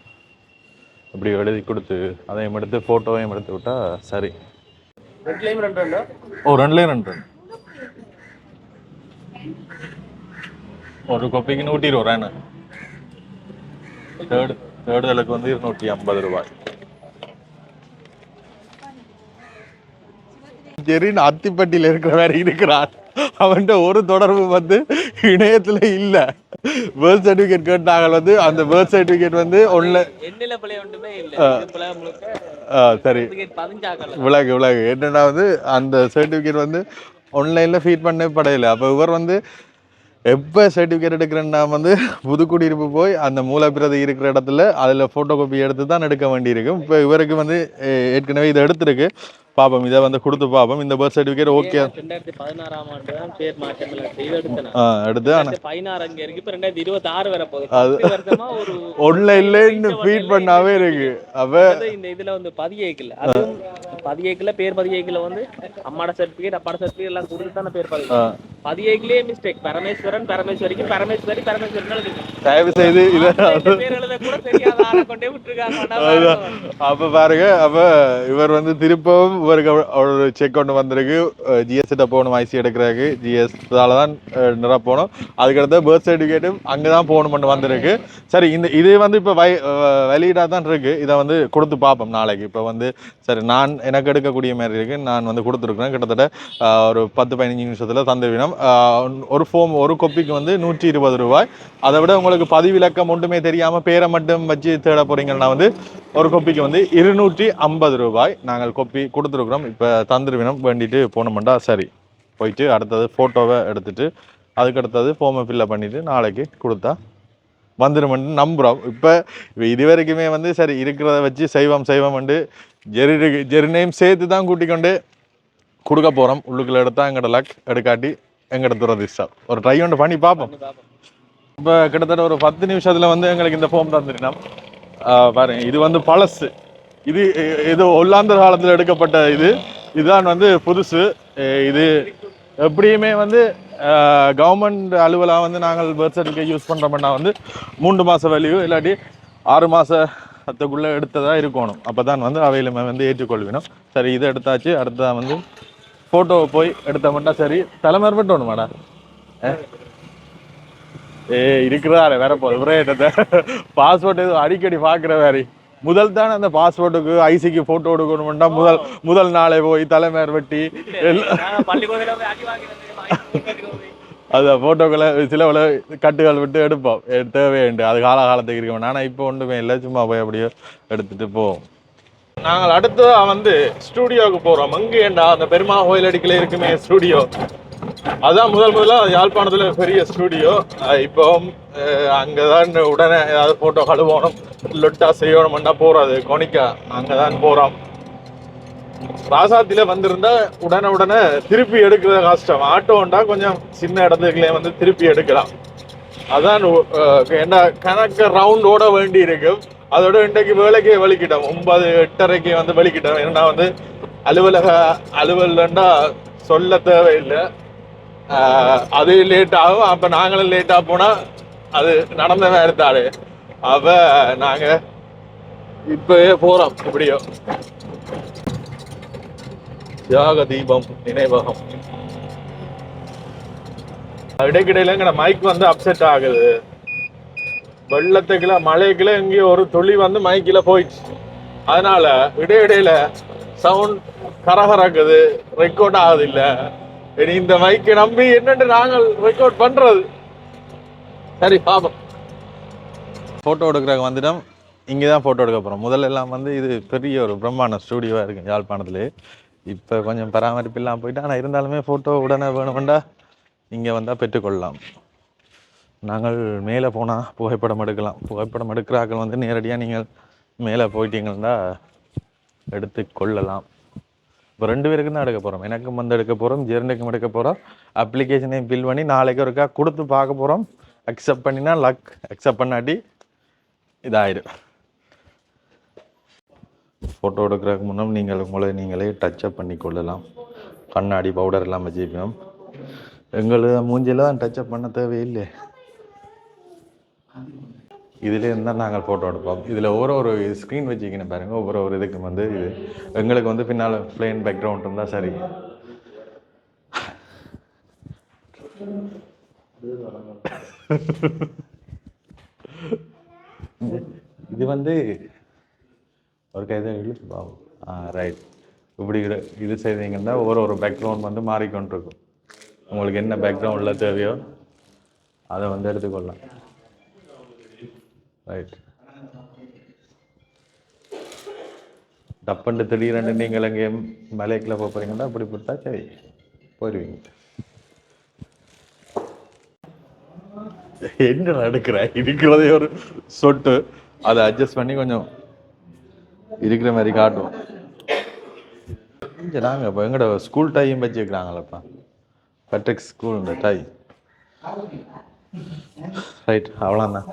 இப்படி எழுதி கொடுத்து அதையும் எடுத்து ஃபோட்டோவையும் எடுத்து விட்டா சரி. ரெண்டுலயும் ரெண்டு ரெண்டு ஓ ரெண்டுலேயும் ரெண்டு ரெண்டு. ஒரு கொப்பிக்கு நூற்றி இருபது ரூபாய்ண்ணே தேர்டு தேடுதலுக்கு வந்து இருநூற்றி ஐம்பது ரூபாய். ஜெரின் அத்திப்பட்டியில் இருக்கிற வேற இருக்கிறான். அவன்கிட்ட ஒரு தொடர்பு வந்து இணையத்துல இல்ல. பேர்த் சர்டிபிகேட் கேட்டாங்க வந்து அந்த பேர்த் சர்டிபிகேட் வந்து ஒன்ல சரி. விலகு விலகு. என்னன்னா வந்து அந்த சர்டிஃபிகேட் வந்து ஆன்லைனில் ஃபீட் பண்ண படையில. அப்போ இவர் வந்து எப்போ சர்டிஃபிகேட் எடுக்கிறேன்னா வந்து புதுக்குடியிருப்பு போய் அந்த மூலப்பிரதி இருக்கிற இடத்துல அதில் ஃபோட்டோ காப்பி எடுத்து தான் எடுக்க வேண்டியிருக்கும். இப்போ இவருக்கு வந்து ஏற்கனவே இதை எடுத்திருக்கு. பாப்போம் இதை வந்து கொடுத்து பார்ப்போம் இந்த பர்த் சர்டிஃபிகேட் ஓகே ரெண்டாயிரத்தி பதினாறாம் ஆண்டு தான் பேர் ஆ எடுத்து ஆனால் பதினாறு அங்க இருக்கு. இப்ப ரெண்டாயிரத்தி இருபத்தி ஆறு வர போகுது. வருஷமா ஒரு ஆன்லைன்ல ஃபீட் பண்ணாவே இருக்கு. அப்போ இந்த இதுல வந்து பதியேக்கல. அதுவும் பதியேக்கல பேர் பதியேக்கல வந்து அம்மாட சர்டிபிகேட் அப்பாட சர்டிபிகேட் எல்லாம் கொடுத்து தானே பேர் பதிவு பதியேக்கிலே மிஸ்டேக் பரமேஸ்வரன் பரமேஸ்வரிக்கு பரமேஸ்வரி பரமேஸ்வரன் தயவு செய்து இதை கூட தெரியாத ஆளை கொண்டே விட்டுருக்காங்க. அப்ப பாருங்க அப்ப இவர் வந்து திருப்பவும் இவருக்கு அவ- ஒரு செக் ஒன்று வந்திருக்கு. ஜிஎஸ்டிட்ட போகணும் ஐசி எடுக்கிறதுக்கு. ஜிஎஸ்டால தான் அஹ், போகணும். அதுக்கடுத்து பர்த் சர்டிஃபிகேட்டும் அங்கே தான் போகணும்னு வந்திருக்கு. சரி இந்த இது வந்து இப்போ வை வெளியீடாக தான் இருக்குது இதை வந்து கொடுத்து பார்ப்போம் நாளைக்கு. இப்போ வந்து சரி நான் எனக்கு எடுக்கக்கூடிய மாதிரி இருக்கு. நான் வந்து கொடுத்துருக்குறேன். கிட்டத்தட்ட ஒரு பத்து பதினஞ்சு நிமிஷத்தில் தந்துவினோம் ஒரு ஃபோம் ஒரு கொப்பிக்கு வந்து நூற்றி இருபது ரூபாய். அதை விட உங்களுக்கு பதிவிலக்கம் ஒன்றுமே தெரியாமல் பேரை மட்டும் வச்சு தேட போகிறீங்கன்னா வந்து ஒரு கொப்பிக்கு வந்து இருநூற்றி ஐம்பது ரூபாய் நாங்கள் கொப்பி கொடுத்து கொடுத்துருக்குறோம். இப்போ தந்திருவினம் வேண்டிட்டு போனோம்டா சரி. போயிட்டு அடுத்தது ஃபோட்டோவை எடுத்துட்டு அதுக்கு அடுத்தது ஃபார்மை ஃபில்அப் பண்ணிவிட்டு நாளைக்கு கொடுத்தா வந்துருமென்னு நம்புகிறோம் இப்போ இது வரைக்குமே வந்து சரி இருக்கிறத வச்சு செய்வோம் செய்வோம்ண்டு ஜெரி நேம் சேர்த்து தான் கூட்டிக்கொண்டு கொடுக்க போகிறோம் உள்ளுக்குள்ள எடுத்தால் எங்கட லக் எடுக்காட்டி எங்கட துரதிஷ்டம் ஒரு ட்ரை ஒன்று பண்ணி பார்ப்போம். இப்போ கிட்டத்தட்ட ஒரு பத்து நிமிஷத்தில் வந்து எங்களுக்கு இந்த ஃபோம் தந்துருந்தோம் பாருங்க இது வந்து பழசு. இது இது ஒல்லாந்தர் காலத்தில் எடுக்கப்பட்ட இது. இதுதான் வந்து புதுசு. இது எப்படியுமே வந்து கவர்மெண்ட் அலுவலாக வந்து நாங்கள் பர்த் சர்டிஃபிகேட் யூஸ் பண்ணுறோம்னா வந்து மூன்று மாத வேல்யூ இல்லாட்டி ஆறு மாதத்துக்குள்ளே எடுத்ததாக இருக்கணும். அப்போ தான் வந்து அவையிலுமே வந்து ஏற்றுக்கொள்வினோம். சரி இதை எடுத்தாச்சு. அடுத்ததான் வந்து ஃபோட்டோவை போய் எடுத்தோம்னா சரி. தலைமையர் மட்டும் ஒன்று மேடம் ஏ இருக்கிறாரு வேற போகுது பாஸ்போர்ட் எதுவும் அடிக்கடி பார்க்குற வேறு முதல் தானே அந்த பாஸ்போர்ட்டுக்கு ஐசிக்கு ஃபோட்டோ எடுக்கணும்னா முதல் முதல் நாளே போய் தலைமையர் வெட்டி. அந்த ஃபோட்டோக்களை சில கட்டுகள் விட்டு எடுப்போம். எ- தேவையுண்டு. அது காலகாலத்துக்கு இருக்க வேண்டாம் ஆனால் இப்போ ஒன்றுமே இல்லை. சும்மா போய் அப்படியே எடுத்துட்டு போவோம். நாங்கள் அடுத்ததா வந்து ஸ்டூடியோவுக்கு போகிறோம் அங்கே ஏண்டா அந்த பெருமா கோயில் அடிக்கல இருக்குமே ஸ்டூடியோ அதான் முதல் முதல்ல யாழ்ப்பாணத்துல பெரிய ஸ்டூடியோ இப்போ அங்கதான் உடனே ஏதாவது ஃபோட்டோ கழுவணும் லொட்டா செய்யணும்னா போகிறது கொனிக்கா அங்கதான் போகிறோம் ராசாத்தில வந்திருந்தா உடனே உடனே திருப்பி எடுக்கிறது கஷ்டம். ஆட்டோண்டா கொஞ்சம் சின்ன இடத்துக்குள்ளே வந்து திருப்பி எடுக்கலாம். அதான் என்ன கணக்கு ரவுண்ட் ஓட வேண்டி இருக்கு. அதோட இன்றைக்கு வேலைக்கே வலிக்கிட்டோம். ஒன்பது எட்டரைக்கு வந்து வலிக்கிட்டோம். ஏன்னா வந்து அலுவலக அலுவலண்டா சொல்ல தேவையில்லை. அது லேட் ஆகும். அப்ப நாங்களும் லேட்டா போனா அது நடந்த வேறுதாடு அப்போ நாங்க இப்பவே போறோம் இப்படியோ தியாக தீபம் நினைவகம். இடைக்கிடையில எங்கட மைக் வந்து அப்செட் ஆகுது. வெள்ளத்துக்குள்ள மழைக்குள்ள எங்கேயோ ஒரு துளி வந்து மைக்கில் போயிடுச்சு. அதனால இடையிடையில சவுண்ட் கரகரக்குது. ரெக்கார்ட் ஆகுது இல்லை. இனி இந்த மைக்கை நம்பி என்னென்று நாங்கள் ரெக்கார்ட் பண்றது. சரி பாபம் ஃபோட்டோ எடுக்கிறக்கு வந்துட்டோம் இங்கே தான் ஃபோட்டோ எடுக்க போகிறோம் முதல்ல எல்லாம் வந்து இது பெரிய ஒரு பிரம்மாண்ட ஸ்டூடியோவாக இருக்கு யாழ்ப்பாணத்துலேயே இப்போ கொஞ்சம் பராமரிப்பு இல்லாமல் போயிட்டு ஆனால் இருந்தாலுமே ஃபோட்டோ உடனே வேணுமெண்டா இங்கே வந்தால் பெற்றுக்கொள்ளலாம். நாங்கள் மேலே போனால் புகைப்படம் எடுக்கலாம். புகைப்படம் எடுக்கிறாக்கள் வந்து நேரடியாக நீங்கள் மேலே போயிட்டீங்கன்னா எடுத்து கொள்ளலாம் இப்போ ரெண்டு பேருக்கு தான் எடுக்க போகிறோம் எனக்கும் வந்து எடுக்க போகிறோம் ஜெர்னிக்கும் எடுக்க போகிறோம் அப்ளிகேஷனையும் ஃபில் பண்ணி நாளைக்கு ஒருக்கா கொடுத்து பார்க்க போகிறோம் அக்செப்ட் பண்ணினா லக் அக்செப்ட் பண்ணாட்டி இதாயிடும் ஃபோட்டோ எடுக்கிறதுக்கு முன்னே நீங்கள் உங்களை நீங்களே டச்சப் பண்ணி கொள்ளலாம். கண்ணாடி பவுடர் எல்லாம் வச்சுக்கணும் எங்களுக்கு மூஞ்சில தான் டச்சப் பண்ண தேவையில்லை. இதில் தான் நாங்கள் ஃபோட்டோ எடுப்போம். இதில் ஒரு ஒரு ஸ்க்ரீன் வச்சுக்கணும் பாருங்கள் ஒவ்வொரு ஒரு இதுக்கு வந்து இது. எங்களுக்கு வந்து பின்னால் பிளெயின் பேக்ரவுண்ட் இருந்தால் சரி. இது வந்து ஒரு கைதை இழுத்து பாவம். ஆ ரைட் இப்படி இது செய்தீங்கன்னா ஒவ்வொரு ஒரு பேக்ரவுண்ட் வந்து மாறிக்கொண்டிருக்கும். உங்களுக்கு என்ன பேக்ரவுண்டில் தேவையோ அதை வந்து எடுத்துக்கொள்ளலாம். ரைட் டப்பண்டு திடீரென்று நீங்கள் அங்கே மலைக்கில் போக போகிறீங்கன்னா அப்படி போட்டா சரி போயிடுவீங்க என்ன நடக்கிற? இருக்கிறதே ஒரு சொட்டு. அதை அட்ஜஸ்ட் பண்ணி கொஞ்சம் இருக்கிற மாதிரி காட்டுவோம். இங்கே நாங்கள் இப்போ எங்கட ஸ்கூல் டையும் வச்சுருக்கிறாங்களப்பா. பெட்ரிக் ஸ்கூல் இந்த டை ரைட் அவ்வளோதான்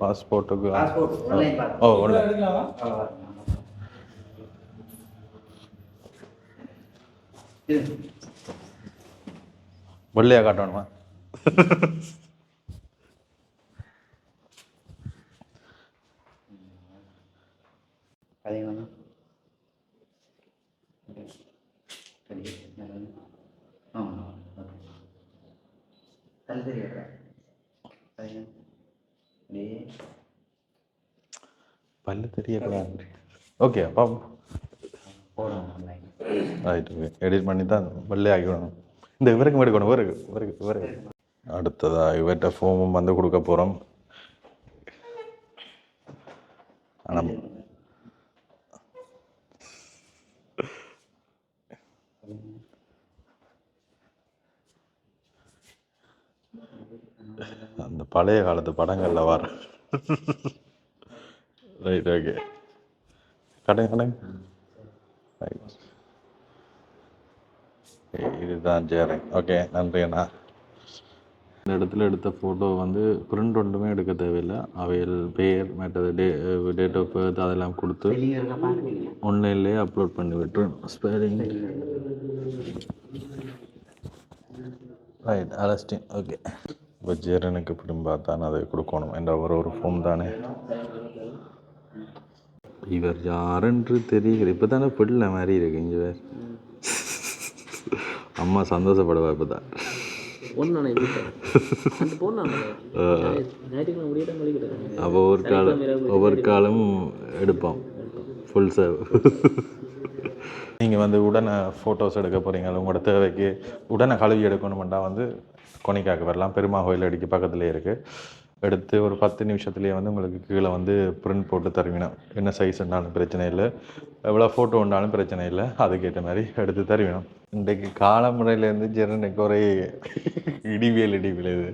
பாஸ்போர்ட்டுக்கு ஓ ஒன்று வெள்ளையா காட்டணுமா? கதை அப்படியே பல்லு தெரியக்கூடாது. ஓகே அப்பா போடணும் ஆன்லைன் ரைட் ஓகே எடிட் பண்ணி தான் வெள்ளை ஆக்கிவிடணும். இந்த இவருக்கு எடுக்கணும் இவருக்கு இவருக்கு இவருக்கு அடுத்ததா இவர்கிட்ட ஃபோமும் வந்து கொடுக்க போகிறோம் ஆனால் அந்த பழைய காலத்து படங்கள்ல வர. ரைட் ஓகே கடை கடை இதுதான் சேரேன் ஓகே நன்றி அண்ணா. இந்த இடத்துல எடுத்த ஃபோட்டோ வந்து பிரிண்ட் ஒன்றுமே எடுக்க தேவையில்லை. அவையில் பேர் மற்றது டே டேட் ஆஃப் பர்த் அதெல்லாம் கொடுத்து ஆன்லைன்லேயே அப்லோட் பண்ணி விட்டுரும் ஸ்பெல்லிங் ரைட் அலஸ்டின் ஓகே இப்போ ஜெரனுக்கு இப்படி பார்த்தா அதை கொடுக்கணும் என்ற ஒரு ஒரு ஃபோம் தானே. இவர் யாருன்று தெரியுது இப்போ தானே பிள்ளை மாதிரி இருக்கு இங்கே வேறு. அம்மா சந்தோஷப்படுவா இப்போ தான் தான் அப்போ ஒவ்வொரு காலம் ஒவ்வொரு காலமும் எடுப்போம். ஃபுல் சேவ் நீங்கள் வந்து உடனே ஃபோட்டோஸ் எடுக்க போகிறீங்க உங்களோட தேவைக்கு உடனே கழுவி எடுக்கணுமெண்டா வந்து கொனிக்காக்கு வரலாம். பெருமா கோயில் அடிக்கு பக்கத்துலேயே இருக்குது எடுத்து ஒரு பத்து நிமிஷத்துலேயே வந்து உங்களுக்கு கீழே வந்து பிரிண்ட் போட்டு தருவினோம் என்ன சைஸ் இருந்தாலும் பிரச்சனை இல்லை. எவ்வளோ ஃபோட்டோ உண்டாலும் பிரச்சனை இல்லை. அதுக்கேற்ற மாதிரி எடுத்து தருவினோம். இன்றைக்கு காலமுறையிலேருந்து ஜெரனுக்கு ஒரே இடிவியல் இடிவியல் இது.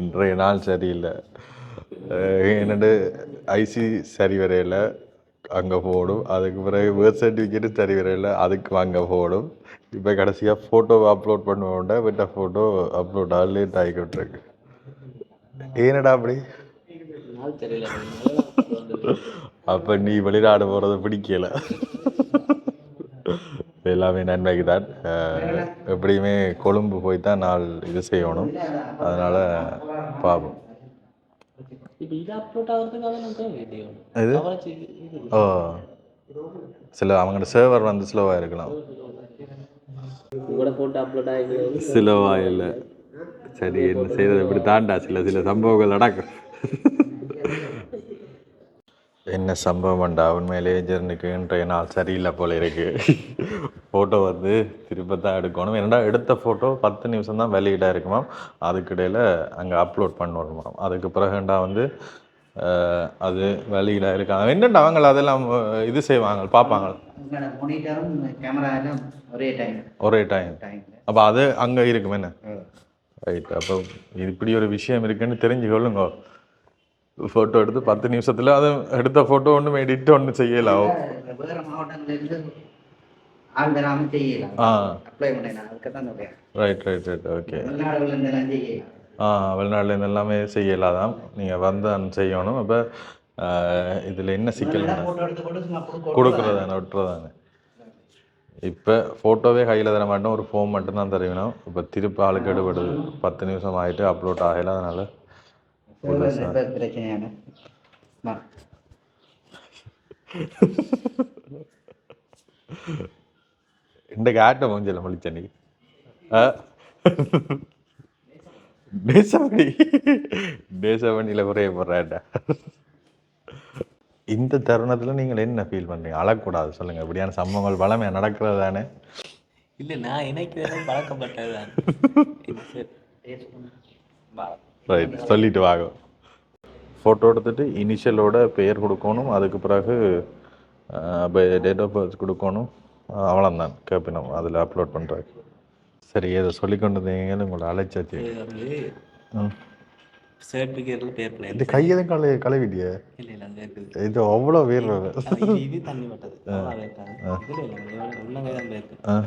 இன்றைய நாள் சரியில்லை. என்னண்டு ஐசி சரி வரையில் அங்கே போடும். அதுக்கு பிறகு பேர்த் சர்டிஃபிகேட்டு சரி வரையில் அதுக்கு அங்கே போடும். இப்போ கடைசியாக ஃபோட்டோ அப்லோட் பண்ணுவோண்ட விட்ட ஃபோட்டோ அப்லோட் ஆக லேட் ஆகிக்கிட்டு இருக்கு ஏனடா அப்படி? அப்போ நீ வெளிநாடு போகிறது பிடிக்கல. எல்லாமே நன்மைக்கு தான் எப்படியுமே கொழும்பு போய் தான் நாள் இது செய்யணும். அதனால் பார்ப்போம் இது ஓ. சில அவங்களோட சர்வர் வந்து ஸ்லோவாக இருக்கலாம். உங்களோட அப்லோட் ஸ்லோவாக இல்லை சரி என்ன செய்யறது? இப்படி தாண்டா சில சில சம்பவங்கள் நடக்கும். என்ன சம்பவம்டா? உண்மையிலேயே ஜெர்னிக்கு இன்றைய நாள் சரியில்லை போல இருக்கு. ஃபோட்டோ வந்து திரும்ப தான் எடுக்கணும். ஏன்னா எடுத்த ஃபோட்டோ பத்து நிமிஷம் தான் வெளியிடாக இருக்குமாம் அதுக்கிடையில் அங்கே அப்லோட் பண்ணணுமாம் அதுக்கு பிறகுண்டா வந்து அது வெளியிடாக இருக்காங்க என்னண்டா அவங்க அதெல்லாம் இது செய்வாங்க பார்ப்பாங்க? ஒரே டைம் ஒரே டைம் டைமில் அப்போ அது அங்கே இருக்கும் என்ன? ரைட் அப்போ இப்படி ஒரு விஷயம் இருக்குன்னு தெரிஞ்சுக்கொள்ளுங்க ஃபோட்டோ எடுத்து பத்து நிமிஷத்தில் அது எடுத்த ஃபோட்டோ ஒன்றும் எடிட் ஒன்றும் செய்யலாம். ஆ. ரைட் ரைட் ரைட் ஓகே இருந்து எல்லாம் செய்யலாதான். நீங்கள் வந்து செய்யணும். அப்போ இதில் என்ன சிக்கல் கொடுக்குறதானே விட்டுறதானே? இப்போ ஃபோட்டோவே கையில் தர மாட்டோம். ஒரு ஃபோன் மட்டும்தான் தருவினோம். இப்போ திருப்பி ஆளுக்கு எடுபடுது. பத்து நிமிஷம் ஆகிட்டு அப்லோட் ஆகல. அதனால் பிரச்சனையான. இன்றைக்கு ஆட்ட மூஞ்சல முழிச்சன்னைக்கு ஆ? நேசமணி. நேசமணியில் குறைய போடுறாட்ட இந்த தருணத்தில் நீங்கள் என்ன ஃபீல் பண்ணுறீங்க அழக்கூடாது சொல்லுங்கள் இப்படியான சம்பவங்கள் வளமையாக நடக்கிறது தானே? இல்ல நான் எனக்கு வேற பழக்கப்பட்டதுதான் சரி. பா- ரைட் சொல்லிட்டு வாங்க ஃபோட்டோ எடுத்துட்டு இனிஷியலோட பெயர் கொடுக்கணும். அதுக்கு பிறகு டேட் ஆஃப் பர்த் கொடுக்கணும். அவ்வளோதான் கேட்பினோம் அதில் அப்லோட் பண்ணுறாரு சரி ஏதோ சொல்லி கொண்டு இருந்தீங்கன்னு உங்களை அழைச்சாச்சு. சர்டிஃபிகேட்ல பேர் இது கையதும் கலை கழுவிட்டியே? இல்ல இல்ல அங்க இருக்குது இது அவ்வளோ அது இது- தண்ணி பட்டது. இதுல இல்ல தான்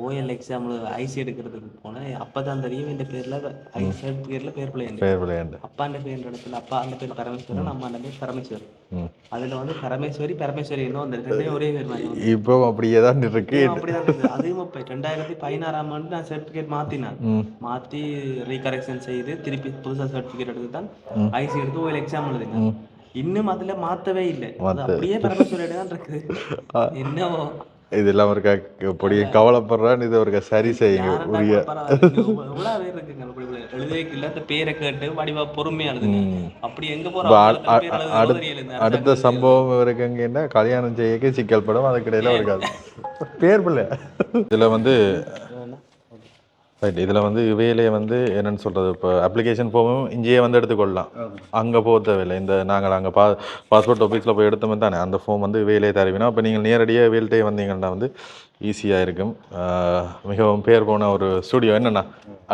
ஓஎல் எக்ஸாம்ல ஐசி எடுக்கிறதுக்கு போனேன். அப்பதான் தெரியும் இந்த பேர்ல ஐ சர்டிஃபிகேட்ல பேர் பிள்ளை பெயர் விளையாண்டு அப்பாண்ட பேர் இடத்துல அப்பா அந்த பேர் பரமேஸ்வரன் அம்மாண்ட பேர் பரமேஸ்வரன். அதுல வந்து பரமேஸ்வரி பரமேஸ்வரி இன்னும் அந்த ரெண்டே ஒரே பேர். இப்போ அப்படியே தான் இருக்கு. அப்படிதான் அதுவும் இப்ப ரெண்டாயிரத்தி பதினாறாம் ஆண்டு நான் சர்டிபிகேட் மாத்தினேன். மாத்தி ரீகரெக்ஷன் செய்து திருப்பி புதுசா சர்டிபிகேட் எடுத்து தான் ஐசி எடுத்து ஒரு எக்ஸாம் எழுதினேன். இன்னும் அதுல மாத்தவே இல்லை. அப்படியே பரமேஸ்வரி தான் இருக்குது என்னவோ. இதெல்லாம் ஒரு பொடிய கவலைப்படுறான்னு இது ஒரு சரி செய்யுங்க. உரிய. இப்படி இப்படி அடுத்த சம்பவம் இருக்குங்கன்னா கல்யாணம் செய்யக்க சிக்கல் படம். அதுக்கிடையில இருக்காது பேர் பிள்ளை. இதுல வந்து ரைட் இதில் வந்து இவையிலே வந்து என்னன்னு சொல்கிறது இப்போ அப்ளிகேஷன் ஃபார்மும் இங்கேயே வந்து எடுத்துக்கொள்ளலாம். அங்கே போக தேவையில்லை. இந்த நாங்கள் அங்கே பா பாஸ்போர்ட் ஆஃபீஸில் போய் எடுத்தோமே தானே அந்த ஃபார்ம் வந்து இவையிலே தருவினா அப்போ நீங்கள் நேரடியாக இவையில்ட்டே வந்தீங்கன்னா வந்து ஈஸியாக இருக்கும். மிகவும் பேர் போன ஒரு ஸ்டுடியோ என்னண்ணா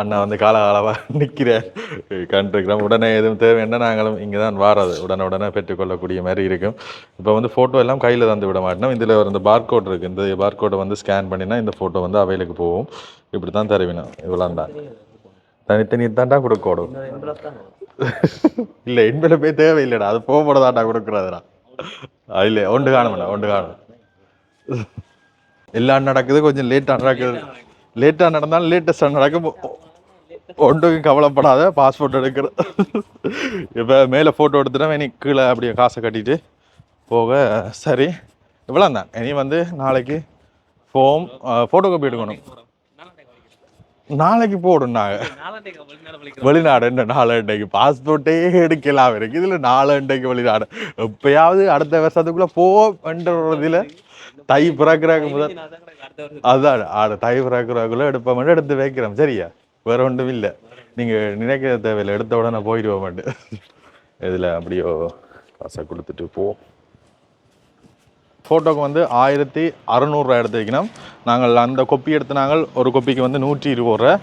அண்ணா வந்து காலகாலமாக நிற்கிற கண்டிருக்கிறோம். உடனே எதுவும் தேவை என்ன நாங்களும் இங்கே தான் வாரது. உடனே உடனே பெற்றுக்கொள்ளக்கூடிய மாதிரி இருக்கும். இப்போ வந்து ஃபோட்டோ எல்லாம் கையில் தந்து விட மாட்டோம். இதில் ஒரு இந்த பார்கோட் இருக்குது இந்த பார்கோடை வந்து ஸ்கேன் பண்ணினா இந்த ஃபோட்டோ வந்து அவைலுக்கு போகும். இப்படி தான் தருவினோம். இவ்வளோ தான் தனித்தனி தாண்டா கொடுக்கணும் இல்லை என்பில் போய் தேவையில்லைடா. அது போக தாண்டா கொடுக்குறதுடா இல்லை ஒன்று காணும்டா ஒன்று காணும். எல்லாம் நடக்குது கொஞ்சம் லேட்டாக நடக்குது. லேட்டாக நடந்தாலும் லேட்டஸ்டாக நடக்கும். ஒன்றுக்கும் கவலைப்படாத பாஸ்போர்ட் எடுக்கிறது இப்போ மேலே ஃபோட்டோ எடுத்துட்டா இனி கீழே அப்படியே காசை கட்டிட்டு போக. சரி இவ்வளோ தான். இனி வந்து நாளைக்கு ஃபோம் ஃபோட்டோ காப்பி எடுக்கணும். நாளைக்கு போடும் நாங்கள் வெளிநாடு என்ன நாலண்டைக்கு பாஸ்போர்ட்டே எடுக்கலாம். இருக்கு இதில் நாலண்டைக்கு வெளிநாடு. எப்பயாவது அடுத்த வருஷத்துக்குள்ளே போன்ற ஒரு தை பிறக்கிறாங்க முதல் அதான் தை பிறக்கிறாக்குள்ள எடுப்போம் எடுத்து வைக்கிறோம். சரியா? வேற ஒன்றும் இல்லை. நீங்க நினைக்கிற தேவையில்லை. எடுத்த உடனே போயிடுவோம் மாட்டேன் இதுல அப்படியோ காசை கொடுத்துட்டு போ. ஃபோட்டோக்கு வந்து ஆயிரத்தி அறநூறுரூவா எடுத்து வைக்கணும். நாங்கள் அந்த கொப்பி எடுத்து நாங்கள் ஒரு கொப்பிக்கு வந்து நூற்றி இருபது ரூபா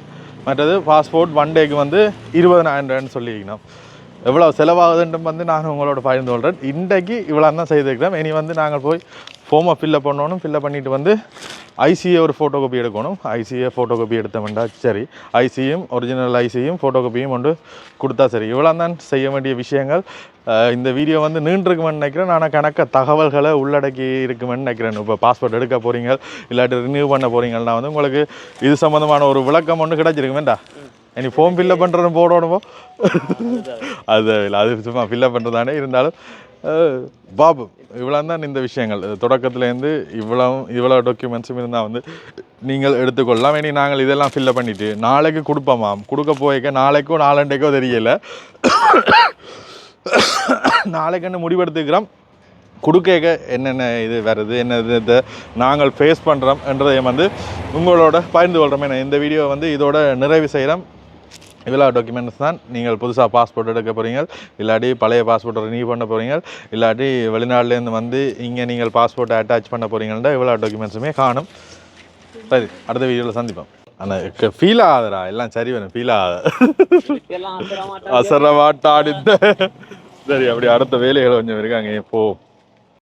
மற்றது பாஸ்போர்ட் ஒன் டேக்கு வந்து இருபதனாயிரம் ரூபான்னு சொல்லியிருக்கணும் எவ்வளோ செலவாகுதுன்ட்டு வந்து நான் உங்களோட பகிர்ந்து கொள்கிறேன் இன்றைக்கு இவ்வளோ தான் செய்திருக்கிறோம் இனி வந்து நாங்கள் போய் ஃபார்மை ஃபில்லப் பண்ணணும். ஃபில்லப் பண்ணிட்டு வந்து ஐசிஏ ஒரு ஃபோட்டோ காப்பி எடுக்கணும் ஐசிஏ ஃபோட்டோ காப்பி எடுத்தோம்டா சரி. ஐசியும் ஒரிஜினல் ஐசியும் ஃபோட்டோ காப்பியும் கொண்டு கொடுத்தா சரி. இவ்வளோ தான் செய்ய வேண்டிய விஷயங்கள். இந்த வீடியோ வந்து நீண்டிருக்குமென்னு நினைக்கிறேன். நான் கணக்க தகவல்களை உள்ளடக்கி இருக்குமென்னு நினைக்கிறேன். இப்போ பாஸ்போர்ட் எடுக்க போகிறீங்க இல்லாட்டி ரினியூ பண்ண போகிறீங்கன்னா வந்து உங்களுக்கு இது சம்மந்தமான ஒரு விளக்கம் ஒன்று கிடைச்சிருக்குமேண்டா இனி ஃபார்ம் ஃபில்லப் பண்ணுறது போடணுமோ? அது இல்லை அது சும்மா ஃபில்லப் பண்ணுறதானே இருந்தாலும் பாபு இவ்வளோ தான் இந்த விஷயங்கள். தொடக்கத்துலேருந்து இவ்வளோ இவ்வளோ டாக்குமெண்ட்ஸும் இருந்தால் வந்து நீங்கள் எடுத்துக்கொள்ளலாம். இனி நாங்கள் இதெல்லாம் ஃபில்லப் பண்ணிவிட்டு நாளைக்கு கொடுப்போமாம் கொடுக்க போய்க்க நாளைக்கோ நாலண்டைக்கோ தெரியல. நாளைக்குன்னு முடிவெடுத்துக்கிறோம்? கொடுக்க என்னென்ன இது வருது என்ன இது நாங்கள் ஃபேஸ் பண்ணுறோம் என்றதையும் வந்து உங்களோட பகிர்ந்து கொள்கிறோம் ஏன்னா இந்த வீடியோ வந்து இதோட நிறைவு செய்கிறோம் இவ்வளோ டாக்குமெண்ட்ஸ் தான் நீங்கள் புதுசாக பாஸ்போர்ட் எடுக்க போகிறீங்க இல்லாட்டி பழைய பாஸ்போர்ட்டை ரினியூ பண்ண போகிறீங்க இல்லாட்டி வெளிநாட்டிலேருந்து வந்து இங்கே நீங்கள் பாஸ்போர்ட்டை அட்டாச் பண்ண போகிறீங்கன்னா இவ்வளோ டாக்குமெண்ட்ஸுமே காணும். சரி அடுத்த வீடியோவில் சந்திப்போம். ஆனால் ஃபீல் ஆகாதடா. எல்லாம் சரி வேணும் ஃபீல் ஆகாத. எல்லாம் அசர மாட்டாங்க அசர மாட்டாடு சரி அப்படி அடுத்த வேலைகள் கொஞ்சம் இருக்காங்க. போ.